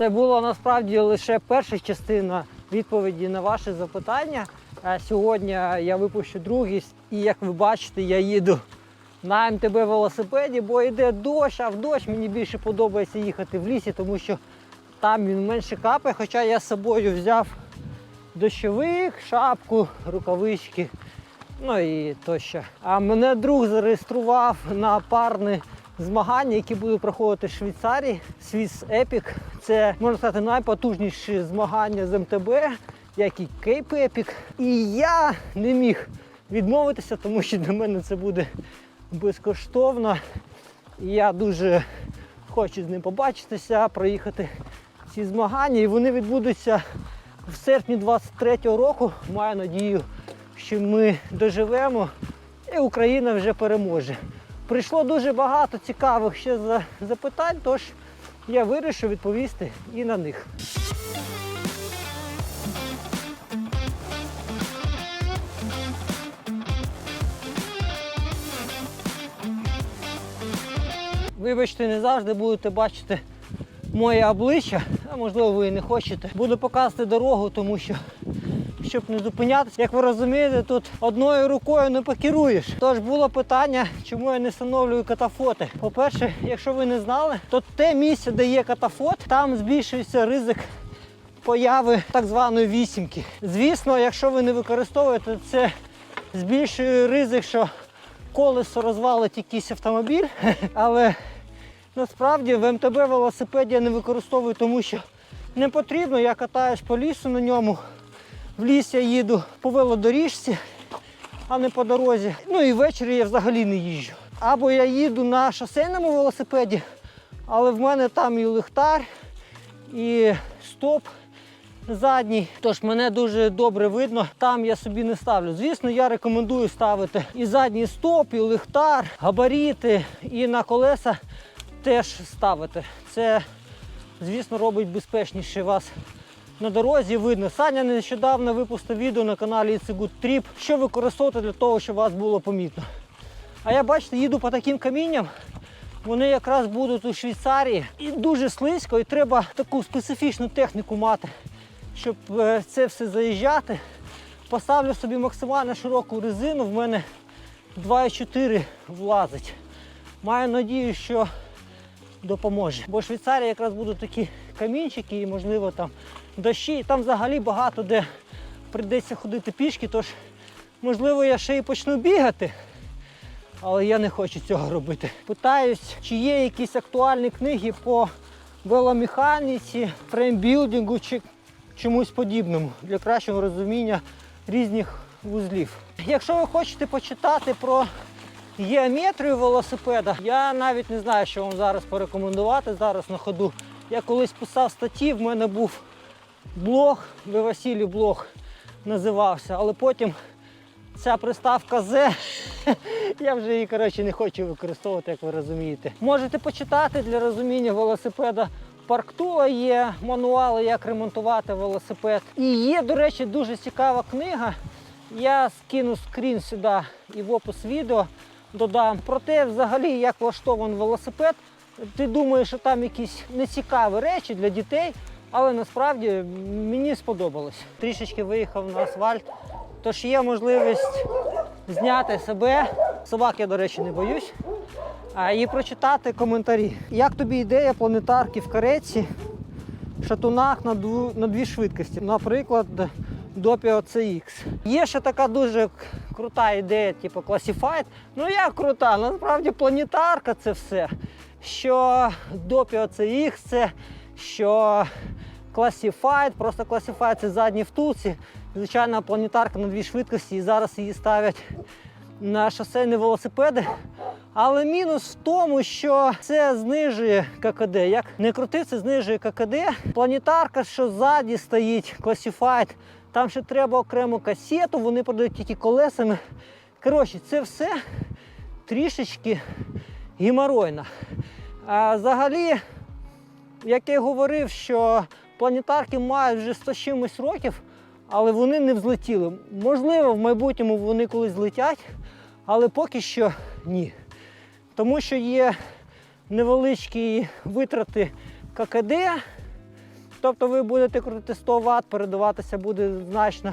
Це була насправді лише перша частина відповіді на ваше запитання. Сьогодні я випущу другий, і як ви бачите, я їду на МТБ велосипеді, бо йде дощ, а в дощ мені більше подобається їхати в лісі, тому що там він менше капає, хоча я з собою взяв дощовик, шапку, рукавички, ну і тощо. А мене друг зареєстрував на парне змагання, які будуть проходити в Швейцарії. Swiss Epic. Це можна сказати найпотужніші змагання з МТБ, як і Cape Epic. І я не міг відмовитися, тому що для мене це буде безкоштовно. Я дуже хочу з ним побачитися, проїхати ці змагання. І вони відбудуться в серпні 23-го року. Маю надію, що ми доживемо і Україна вже переможе. Прийшло дуже багато цікавих ще запитань, тож я вирішив відповісти і на них. Вибачте, не завжди будете бачити моє обличчя, а можливо ви і не хочете. Буду показувати дорогу, тому що щоб не зупинятися. Як ви розумієте, тут одною рукою не покеруєш. Тож було питання, чому я не встановлюю катафоти. По-перше, якщо ви не знали, то те місце, де є катафот, там збільшується ризик появи так званої вісімки. Звісно, якщо ви не використовуєте, це збільшує ризик, що колесо розвалить якийсь автомобіль. Але насправді в МТБ велосипед я не використовую, тому що не потрібно. Я катаюсь по лісу на ньому. В ліс я їду по велодоріжці, а не по дорозі. Ну і ввечері я взагалі не їжджу. Або я їду на шосейному велосипеді, але в мене там і лихтар, і стоп задній. Тож мене дуже добре видно. Там я собі не ставлю. Звісно, я рекомендую ставити і задній стоп, і лихтар, габаріти, і на колеса теж ставити. Це, звісно, робить безпечніше вас на дорозі видно. Саня нещодавно випустив відео на каналі It's a Good Trip, що використовувати для того, щоб вас було помітно. А я бачите, їду по таким камінням. Вони якраз будуть у Швейцарії і дуже слизько, і треба таку специфічну техніку мати, щоб е, це все заїжджати. Поставлю собі максимально широку резину, в мене 2,4 влазить. Маю надію, що допоможе. Бо Швейцарія якраз будуть такі камінчики і, можливо, там дощі. Там взагалі багато де прийдеться ходити пішки, тож, можливо, я ще й почну бігати. Але я не хочу цього робити. Питаюсь, чи є якісь актуальні книги по веломеханіці, фреймбілдингу чи чомусь подібному для кращого розуміння різних вузлів. Якщо ви хочете почитати про геометрію велосипеда, я навіть не знаю, що вам зараз порекомендувати зараз на ходу. Я колись писав статті, в мене був блог, де Василій блог називався, але потім ця приставка Z, я вже її коротше, не хочу використовувати, як ви розумієте. Можете почитати для розуміння велосипеда. Парктула є мануали, як ремонтувати велосипед. І є, до речі, дуже цікава книга. Я скину скрін сюди і в опис відео додам. Про те, взагалі, як влаштований велосипед. Ти думаєш, що там якісь нецікаві речі для дітей, але насправді мені сподобалось. Трішечки виїхав на асфальт, тож є можливість зняти себе. Собак я, до речі, не боюсь. І прочитати коментарі. Як тобі ідея планетарки в кареці, шатунах на, дву, на дві швидкості? Наприклад, Doppio CX. Є ще така дуже крута ідея, типу Classified. Ну як крута? Насправді планетарка це все. Що Doppio CX це що Classified, просто Classified це задні втулці. Звичайна планетарка на дві швидкості і зараз її ставлять на шосейні велосипеди. Але мінус в тому, що це знижує ККД. Як не крути, це знижує ККД. Планетарка, що ззаді стоїть, Classified, там ще треба окрему касету, вони продають тільки колесами. Коротше, це все трішечки геморойно. А взагалі, як я говорив, що планетарки мають вже 100 чимось років, але вони не взлетіли. Можливо, в майбутньому вони колись злетять, але поки що ні. Тому що є невеличкі витрати ККД, Тобто ви будете крутити 100 Вт, передаватися буде значно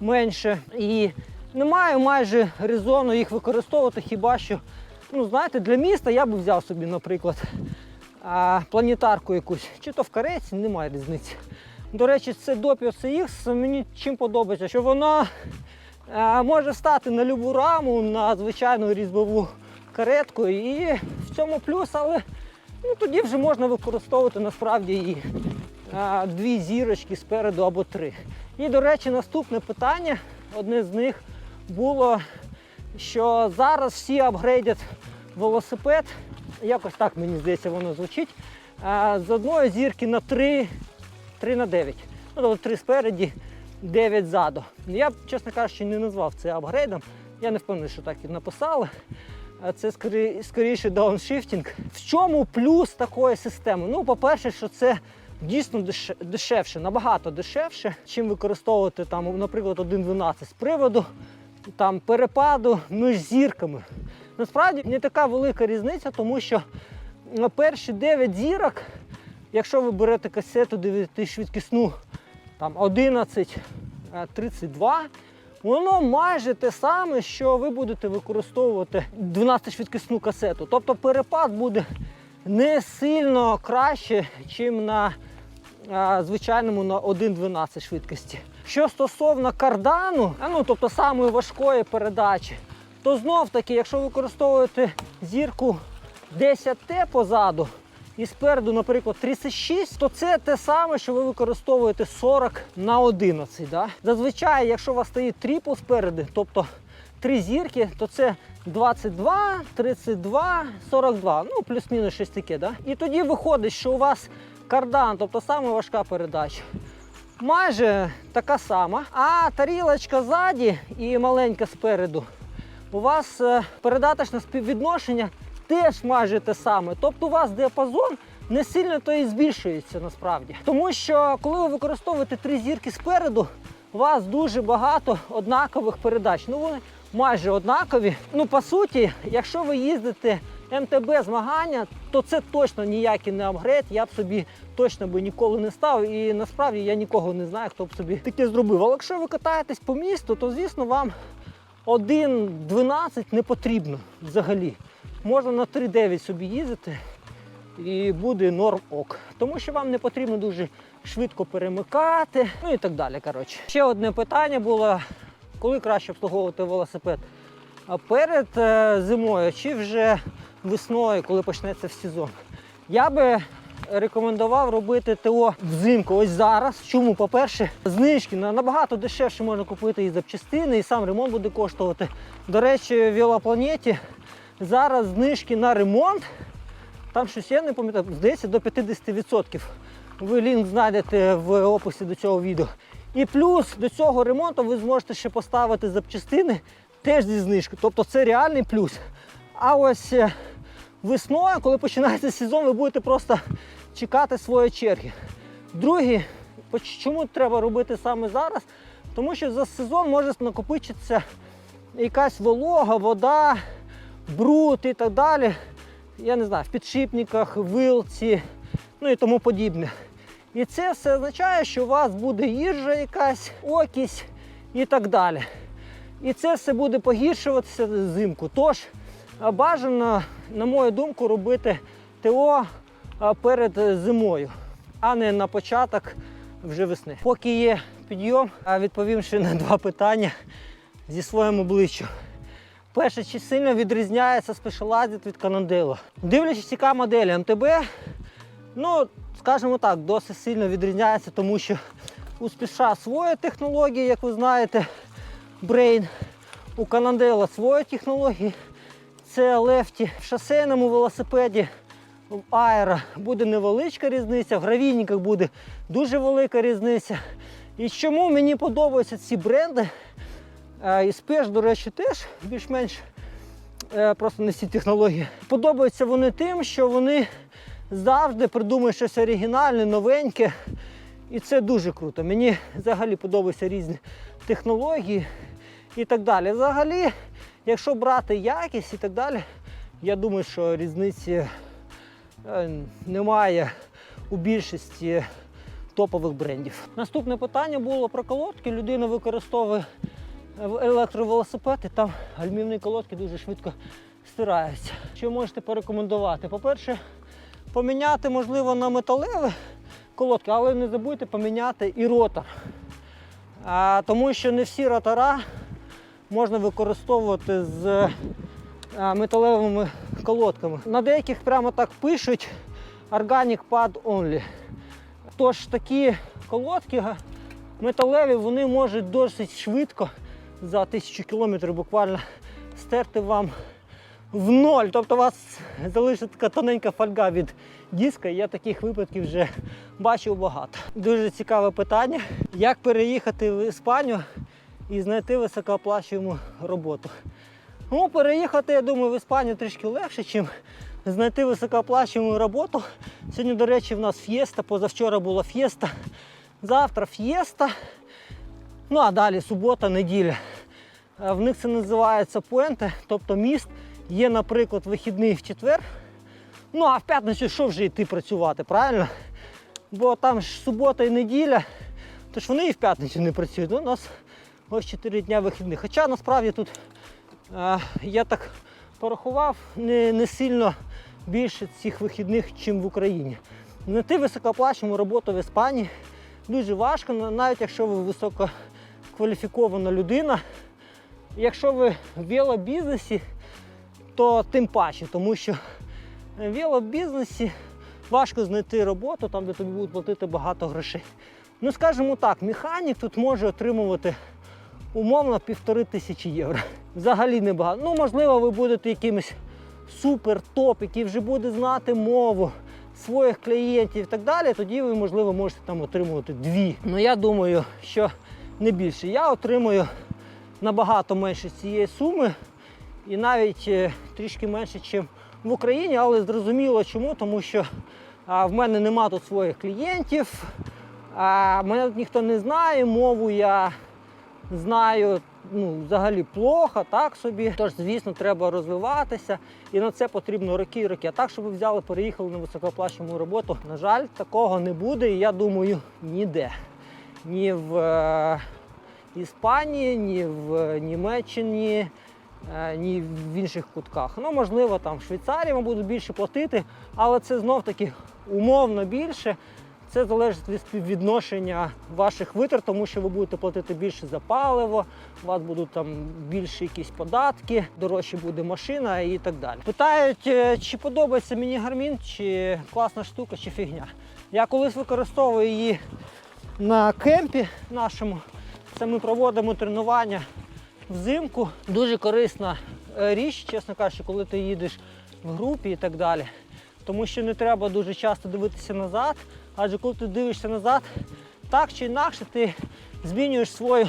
менше. І немає майже резону їх використовувати, хіба що, ну знаєте, для міста я б взяв собі, наприклад, планетарку якусь, чи то в кареці, немає різниці. До речі, це Допіо CX мені чим подобається, що воно е, може стати на любу раму, на звичайну різьбову каретку. І в цьому плюс, але ну, тоді вже можна використовувати насправді і дві зірочки спереду або три. І, до речі, наступне питання, одне з них було, що зараз всі апгрейдять велосипед. Якось так мені здається, воно звучить. З одної зірки на 3, 3 на 9. Ну, тобто 3 спереді, 9 ззаду. Я б, чесно кажучи, не назвав це апгрейдом. Я не впевнений, що так і написали. Це скорі- скоріше дауншифтінг. В чому плюс такої системи? Ну, по-перше, що це дійсно дешевше, набагато дешевше, чим використовувати там, наприклад, 1.12 з приводу там, перепаду між зірками. Насправді не така велика різниця, тому що на перші 9 зірок, якщо ви берете касету 9 швидкісну там 11, е, 32, воно майже те саме, що ви будете використовувати 12 швидкісну касету. Тобто перепад буде не сильно краще, ніж на звичайному на 1.12 швидкості. Що стосовно кардану, ну тобто самої важкої передачі, то знов таки, якщо ви використовуєте зірку 10Т позаду і спереду, наприклад, 36, то це те саме, що ви використовуєте 40 на 11. Да? Зазвичай, якщо у вас стоїть тріпл спереду, тобто три зірки, то це 22, 32, 42, ну плюс-мінус щось таке. Да? І тоді виходить, що у вас кардан, тобто саме важка передача. Майже така сама. А тарілочка ззаді і маленька спереду. У вас е, передаточне співвідношення теж майже те саме. Тобто у вас діапазон не сильно то і збільшується насправді. Тому що коли ви використовуєте три зірки спереду, у вас дуже багато однакових передач. Ну вони майже однакові. Ну по суті, якщо ви їздите МТБ змагання, то це точно ніякий не апгрейд. Я б собі точно би ніколи не став. І насправді я нікого не знаю, хто б собі таке зробив. Але якщо ви катаєтесь по місту, то звісно вам 1.12 не потрібно взагалі. Можна на 3.9 собі їздити і буде норм ок. Тому що вам не потрібно дуже швидко перемикати, ну і так далі. Коротше. Ще одне питання було, коли краще обслуговувати велосипед? А перед е, зимою чи вже весною, коли почнеться в сезон. Я би рекомендував робити ТО взимку ось зараз. Чому? По-перше, знижки на- набагато дешевше можна купити і запчастини, і сам ремонт буде коштувати. До речі, в Велопланеті зараз знижки на ремонт. Там щось я не пам'ятаю, здається, до 50%. Ви лінк знайдете в описі до цього відео. І плюс до цього ремонту ви зможете ще поставити запчастини теж зі знижки. Тобто це реальний плюс. А ось е, весною, коли починається сезон, ви будете просто чекати своєї черги. Друге, поч- чому треба робити саме зараз? Тому що за сезон може накопичитися якась волога, вода, бруд і так далі. Я не знаю, в підшипниках, вилці, ну і тому подібне. І це все означає, що у вас буде їжа якась, окись і так далі. І це все буде погіршуватися взимку. Тож бажано, на мою думку, робити ТО перед е, зимою, а не на початок вже весни. Поки є підйом, відповім ще на два питання зі своїм обличчям. Перше, чи сильно відрізняється Specialized від Cannondale? Дивлячись, яка модель МТБ, ну, скажімо так, досить сильно відрізняється, тому що у Спіша своя технологія, як ви знаєте, Brain, у Cannondale свої технології. Це лефті. В шосейному велосипеді в Аеро буде невеличка різниця, в гравійниках буде дуже велика різниця. І чому мені подобаються ці бренди? Е, І спеш, до речі, теж більш-менш е, просто не всі технології. Подобаються вони тим, що вони завжди придумують щось оригінальне, новеньке. І це дуже круто. Мені взагалі подобаються різні технології і так далі. Взагалі, якщо брати якість і так далі, я думаю, що різниці е, немає у більшості топових брендів. Наступне питання було про колодки. Людина використовує електровелосипед, і там гальмівні колодки дуже швидко стираються. Що можете порекомендувати? По-перше, поміняти можливо на металеві колодки, але не забудьте поміняти і ротор. А, тому що не всі ротора можна використовувати з металевими колодками. На деяких прямо так пишуть Organic Pad Only. Тож такі колодки металеві вони можуть досить швидко за тисячу кілометрів буквально стерти вам в ноль. Тобто у вас залишиться така тоненька фольга від диска. Я таких випадків вже бачив багато. Дуже цікаве питання. Як переїхати в Іспанію і знайти високооплачуємо роботу? Ну, переїхати, я думаю, в Іспанію трішки легше, ніж знайти високооплачувану роботу. Сьогодні, до речі, в нас ф'єста, позавчора була ф'єста, завтра ф'єста. Ну а далі субота, неділя. Е, В них це називається пуенте, тобто міст. Є, наприклад, вихідний в четвер. Ну а в п'ятницю що вже йти працювати, правильно? Бо там ж субота і неділя, тож вони і в п'ятницю не працюють. Ну, у нас ось 4 дня вихідних. Хоча насправді тут е, я так порахував не, не сильно більше цих вихідних, ніж в Україні. Знайти високооплачувану роботу в Іспанії дуже важко, на- навіть якщо ви висококваліфікована людина. Якщо ви в велобізнесі, то тим паче, тому що в велобізнесі важко знайти роботу, там, де тобі будуть платити багато грошей. Ну, скажімо так, механік тут може отримувати умовно півтори тисячі євро. Взагалі небагато. Ну, можливо, ви будете якимось супер топ, який вже буде знати мову своїх клієнтів і так далі, тоді ви, можливо, можете там отримувати дві. Ну я думаю, що не більше. Я отримую набагато менше цієї суми і навіть е, трішки менше, ніж в Україні, але зрозуміло чому, тому що а, в мене нема тут своїх клієнтів, а, мене тут ніхто не знає, мову я знаю ну, взагалі плохо, так собі. Тож, звісно, треба розвиватися, і на це потрібно роки і роки. А так, щоб ви взяли, переїхали на високооплачувану роботу, на жаль, такого не буде, і я думаю, ніде. Ні в е, Іспанії, ні в Німеччині, е, ні в інших кутках. Ну, можливо, там в Швейцарії вам будуть більше платити, але це знов таки умовно більше. Це залежить від співвідношення ваших витрат, тому що ви будете платити більше за паливо, у вас будуть там більше якісь податки, дорожче буде машина і так далі. Питають, е, чи подобається мені гармін, чи класна штука, чи фігня. Я колись використовую її на кемпі нашому. Це ми проводимо тренування взимку. Дуже корисна е, річ, чесно кажучи, коли ти їдеш в групі і так далі. Тому що не треба дуже часто дивитися назад, адже коли ти дивишся назад, так чи інакше ти змінюєш свою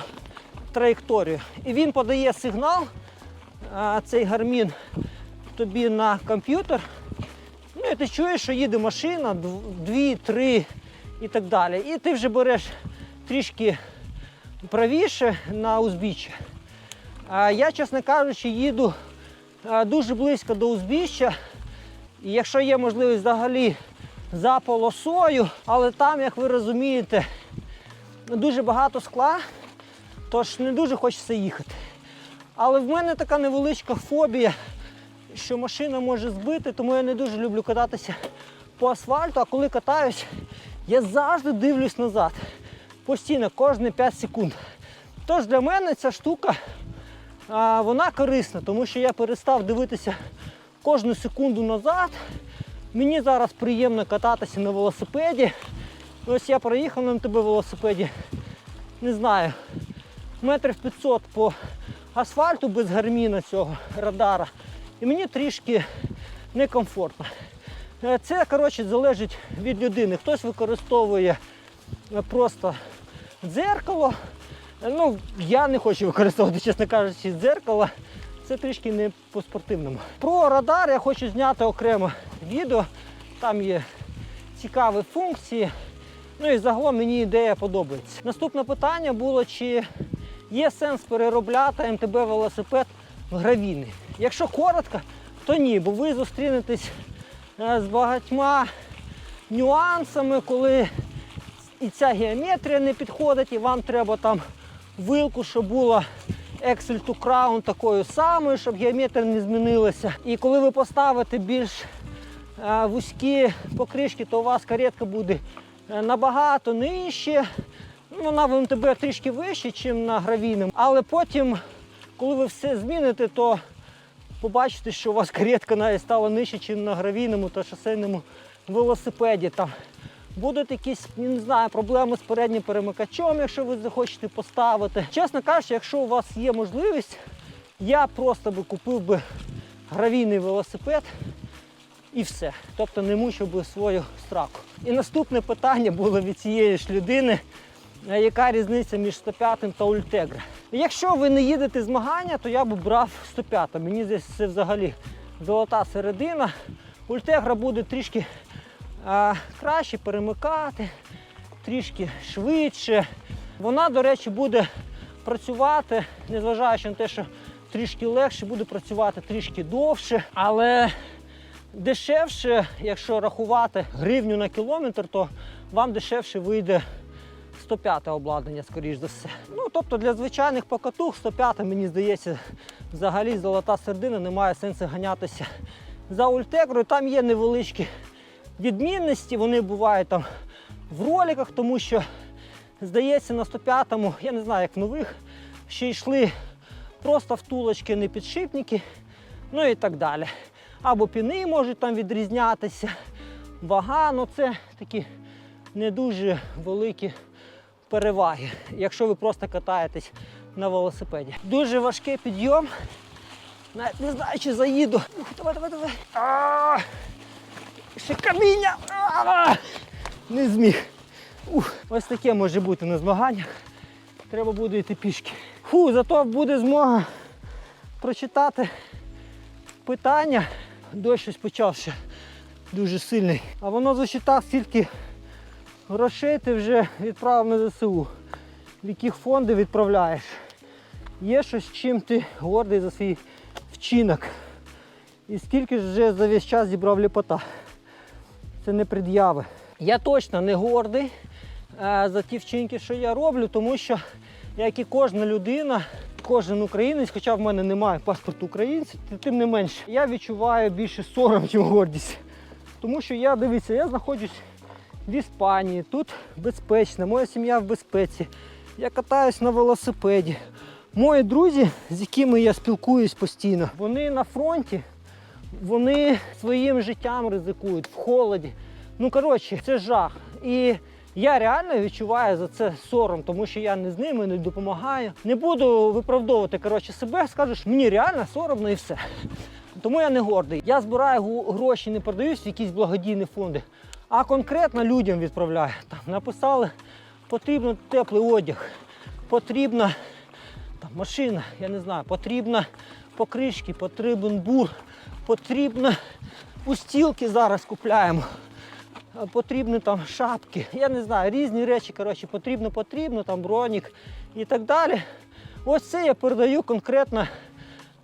траєкторію. І він подає сигнал, цей гармін тобі на комп'ютер. Ну і ти чуєш, що їде машина, дв- дві, три і так далі. І ти вже береш трішки правіше на узбіччя. Я, чесно кажучи, їду дуже близько до узбіччя. І якщо є можливість взагалі за полосою, але там, як ви розумієте, дуже багато скла, тож не дуже хочеться їхати. Але в мене така невеличка фобія, що машина може збити, тому я не дуже люблю кататися по асфальту, а коли катаюсь, я завжди дивлюсь назад. Постійно, кожні 5 секунд. Тож для мене ця штука вона корисна, тому що я перестав дивитися кожну секунду назад. Мені зараз приємно кататися на велосипеді. Ось я проїхав на МТБ велосипеді, не знаю, метрів 500 по асфальту без гарміна цього радара. І мені трішки некомфортно. Е, Це коротше, залежить від людини. Хтось використовує е, просто дзеркало. Е, Ну, я не хочу використовувати, чесно кажучи, дзеркало. Це трішки не по-спортивному. Про радар я хочу зняти окремо відео. Там є цікаві функції. Ну і загалом мені ідея подобається. Наступне питання було, чи є сенс переробляти МТБ велосипед в гравійний. Якщо коротко, то ні, бо ви зустрінетесь е, з багатьма нюансами, коли і ця геометрія не підходить, і вам треба там вилку, щоб була Excel to Crown такою самою, щоб геометрія не змінилася. І коли ви поставите більш е, вузькі покришки, то у вас каретка буде е, набагато нижче. Ну, Вона в МТБ трішки вище, ніж на гравійному. Але потім, коли ви все зміните, то побачите, що у вас каретка навіть стала нижче, ніж на гравійному та шосейному велосипеді. Там будуть якісь, не знаю, проблеми з переднім перемикачом, якщо ви захочете поставити. Чесно кажучи, якщо у вас є можливість, я просто би купив би гравійний велосипед і все. Тобто не мучив би свою страху. І наступне питання було від цієї ж людини. е, Яка різниця між 105 та Ультегра? Якщо ви не їдете змагання, то я б брав 105. Мені здається, це взагалі золота середина. Ультегра буде трішки а, краще перемикати, трішки швидше. Вона, до речі, буде працювати, незважаючи на те, що трішки легше, буде працювати трішки довше, але дешевше, якщо рахувати гривню на кілометр, то вам дешевше вийде 105 обладнання, скоріш за все. Ну, тобто для звичайних покатух 105, мені здається, взагалі золота середина, немає сенсу ганятися за ультегрою. Там є невеличкі відмінності, вони бувають там в роликах, тому що, здається, на 105-му, я не знаю, як в нових, ще йшли просто втулочки, не підшипники, ну і так далі. Або піни можуть там відрізнятися, вага, ну це такі не дуже великі переваги, якщо ви просто катаєтесь на велосипеді. Дуже важкий підйом. Навіть не знаю, чи заїду. Ух, давай, давай, давай. А, Ще каміння. Не зміг. Ух, ось таке може бути на змаганнях. Треба буде йти пішки. Фу, зато буде змога прочитати питання. Дощ щось почався дуже сильний. А воно зачитав стільки грошей ти вже відправив на ЗСУ. В яких фонди відправляєш. Є щось, чим ти гордий за свій вчинок. І скільки ж вже за весь час зібрав ліпота. Це не пред'яви. Я точно не гордий е, за ті вчинки, що я роблю, тому що, як і кожна людина, кожен українець, хоча в мене немає паспорту українця, тим не менше, я відчуваю більше сором, ніж гордість. Тому що я дивіться, я знаходжусь в Іспанії, тут безпечно, моя сім'я в безпеці. Я катаюсь на велосипеді. Мої друзі, з якими я спілкуюсь постійно, вони на фронті, вони своїм життям ризикують в холоді. Ну, коротше, це жах. І я реально відчуваю за це сором, тому що я не з ними не допомагаю. Не буду виправдовувати коротше, себе, скажеш, мені реально соромно і все. Тому я не гордий. Я збираю гроші, не продаюсь в якісь благодійні фонди, а конкретно людям відправляю. Там написали, потрібно теплий одяг, потрібна там, машина, я не знаю, потрібна покришки, потрібен бур, потрібно устілки зараз купляємо. Потрібні там шапки, я не знаю, різні речі, коротше, потрібно, потрібно, там бронік і так далі. Ось це я передаю конкретно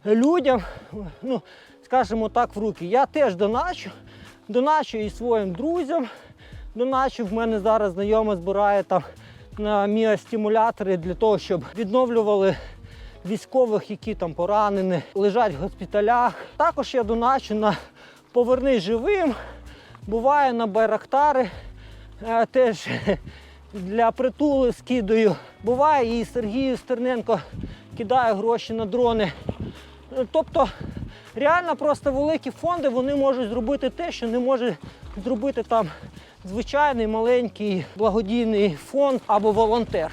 людям, ну, скажімо так, в руки. Я теж доначу, доначу і своїм друзям. Доначу, в мене зараз знайома збирає там на міостимулятори для того, щоб відновлювали військових, які там поранені, лежать в госпіталях. Також я доначу на поверни живим. Буває на байрактари е, теж для притули скидаю. Буває і Сергію Стерненко кидає гроші на дрони. Е, Тобто реально просто великі фонди вони можуть зробити те, що не може зробити там звичайний маленький благодійний фонд або волонтер.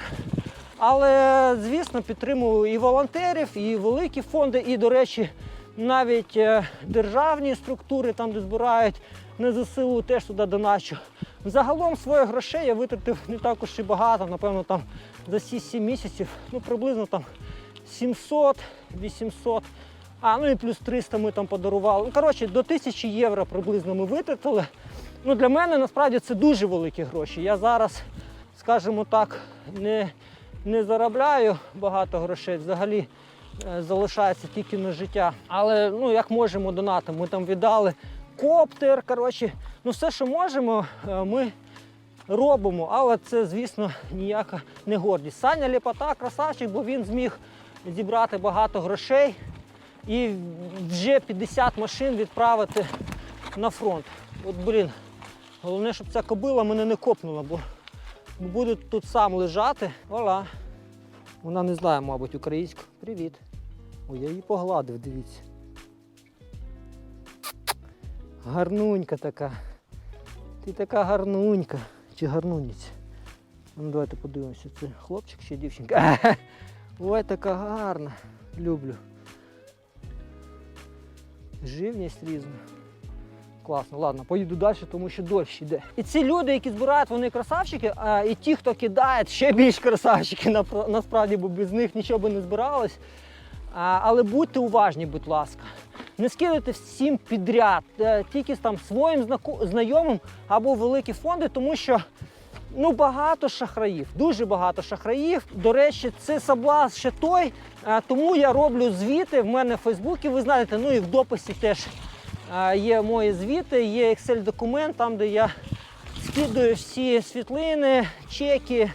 Але, звісно, підтримую і волонтерів, і великі фонди, і, до речі, навіть е, державні структури, там, де збирають на ЗСУ, теж туди доначу. Загалом своїх грошей я витратив не також і багато, напевно, там за ці 7 місяців, ну приблизно там 700, 800, а ну і плюс 300 ми там подарували. Коротше, до 1000 євро приблизно ми витратили. Ну, для мене насправді це дуже великі гроші. Я зараз, скажімо так, не, не заробляю багато грошей. Взагалі е, залишається тільки на життя. Але ну, як можемо донатимо. Ми там віддали коптер. Коротше, ну все, що можемо, е, ми робимо, але це, звісно, ніяка не гордість. Саня Ліпота красавчик, бо він зміг зібрати багато грошей і вже 50 машин відправити на фронт. От, блін, головне, щоб ця кобила мене не копнула, бо бо буде тут сам лежати. Ола. Вона не знає, мабуть, українську. Привіт. Ой, я її погладив, дивіться. Гарнунька така. Ти така гарнунька. Чи гарнуніць? Ну, давайте подивимося, це хлопчик чи дівчинка. Ой, така гарна. Люблю. Живність різна. Класно, ладно, поїду далі, тому що дощ йде. І ці люди, які збирають, вони красавчики, а і ті, хто кидає, ще більш красавчики насправді, бо без них нічого би не збиралось. Але будьте уважні, будь ласка. Не скидайте всім підряд, е, тільки там своїм знайомим або великі фонди, тому що ну, багато шахраїв, дуже багато шахраїв. До речі, це соблазн ще той, е, тому я роблю звіти в мене в Фейсбуці, ви знаєте, ну і в дописі теж є мої звіти, є Excel-документ, там, де я скидаю всі світлини, чеки,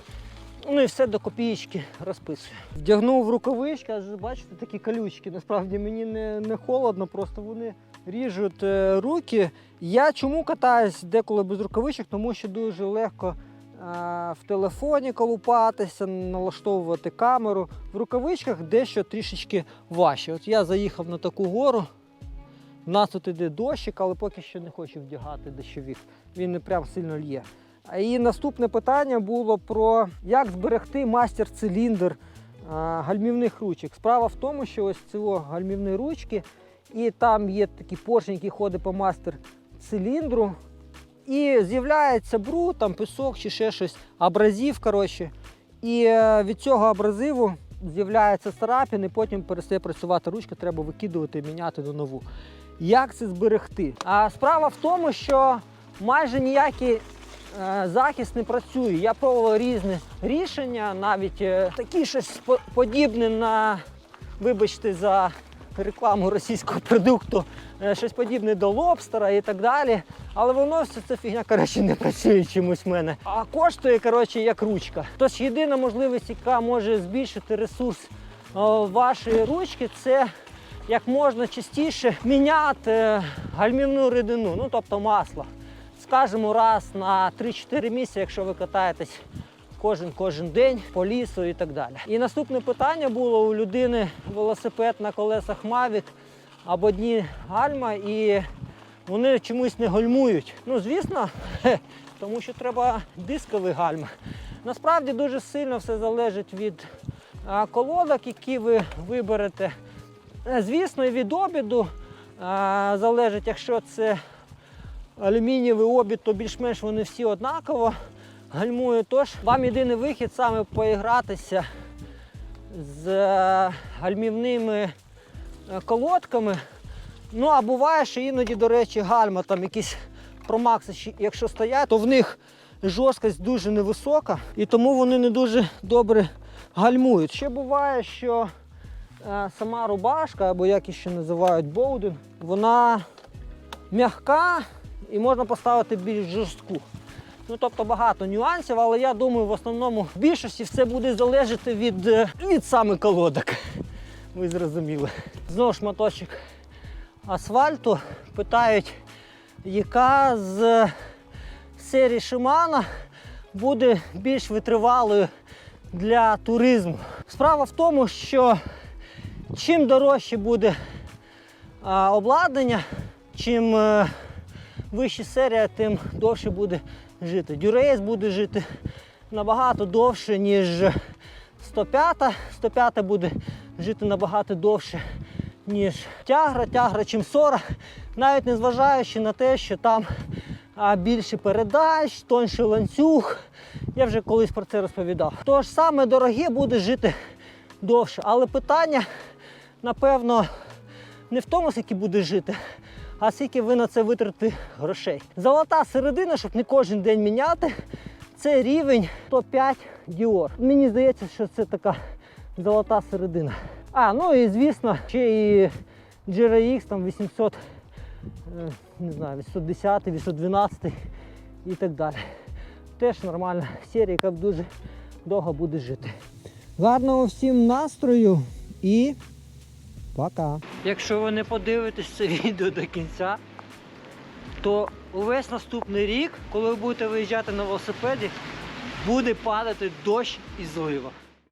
ну і все до копієчки розписую. Вдягнув рукавички, аж бачите, такі колючки. Насправді мені не, не холодно, просто вони ріжуть е, руки. Я чому катаюсь деколи без рукавичок, тому що дуже легко е, в телефоні колупатися, налаштовувати камеру. В рукавичках дещо трішечки важче. От я заїхав на таку гору. У нас тут іде дощик, але поки що не хочу вдягати дощовик. Він не прям сильно лє. І наступне питання було про як зберегти мастер-циліндр гальмівних ручок. Справа в тому, що ось цього гальмівні ручки, і там є такий поршень, який ходить по мастер-циліндру. І з'являється бруд, там пісок чи ще щось, абразив, коротше. І е, від цього абразиву з'являється царапин, і потім перестає працювати ручка, треба викидувати і міняти на нову. Як це зберегти? А справа в тому, що майже ніякий е, захист не працює. Я пробував різні рішення, навіть е, такі щось подібне на, вибачте, за рекламу російського продукту, е, щось подібне до лобстера і так далі. Але воно все це фігня коротше, не працює чомусь в мене. А коштує коротше, як ручка. Тож єдина можливість, яка може збільшити ресурс вашої ручки, це як можна частіше міняти гальмівну рідину, ну тобто масло. Скажімо, раз на 3-4 місяці, якщо ви катаєтесь кожен кожен день по лісу і так далі. І наступне питання було у людини велосипед на колесах Mavic або дні гальма, і вони чомусь не гальмують. Ну, звісно, тому що треба дисковий гальма. Насправді дуже сильно все залежить від колодок, які ви виберете. Е, Звісно, від обіду а, залежить, якщо це алюмінієвий обід, то більш-менш вони всі однаково гальмують. Тож вам єдиний вихід саме поігратися з е, гальмівними е, колодками. Ну, а буває, що іноді, до речі, гальма там якісь промакси, якщо стоять, то в них жорсткість дуже невисока і тому вони не дуже добре гальмують. Ще буває, що е, сама рубашка, або як її ще називають боудин, вона м'яка і можна поставити більш жорстку. Ну, тобто багато нюансів, але я думаю, в основному в більшості все буде залежати від, е, від саме колодок. Ви зрозуміли. Знову шматочок асфальту. Питають, яка з серії Shimano буде більш витривалою для туризму. Справа в тому, що чим дорожче буде а, обладнання, чим е, вища серія, тим довше буде жити. Дюрейс буде жити набагато довше, ніж 105. 105 буде жити набагато довше, ніж тягра, тягра чим 40, навіть не зважаючи на те, що там а, більше передач, тонший ланцюг. Я вже колись про це розповідав. Тож саме дороге буде жити довше. Але питання, напевно, не в тому, скільки буде жити, а скільки ви на це витратите грошей. Золота середина, щоб не кожен день міняти, це рівень 105 Dior. Мені здається, що це така золота середина. А, ну і звісно, ще і GRX там 800, е, не знаю, 810, 812 і так далі. теж нормальна серія, яка дуже довго буде жити. Гарного всім настрою і пока. Якщо ви не подивитесь це відео до кінця, то увесь наступний рік, коли ви будете виїжджати на велосипеді, буде падати дощ і злива.